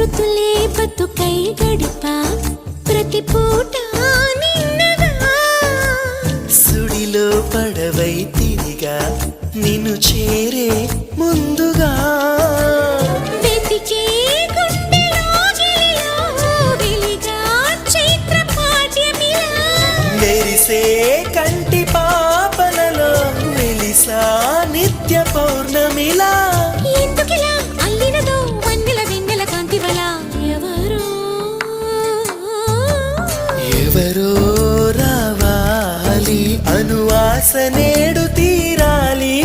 బతుకై గడిపా ప్రతి పూట సుడిలో పడవై తిరిగా నిన్ను చేరే ముందుగా. వెతికే మెరిసే కంటి పాపనలో వెలిసా నిత్య పౌర్ణమిలా. ఎవరో రావాలి అనువాస నేడు తీరాలి.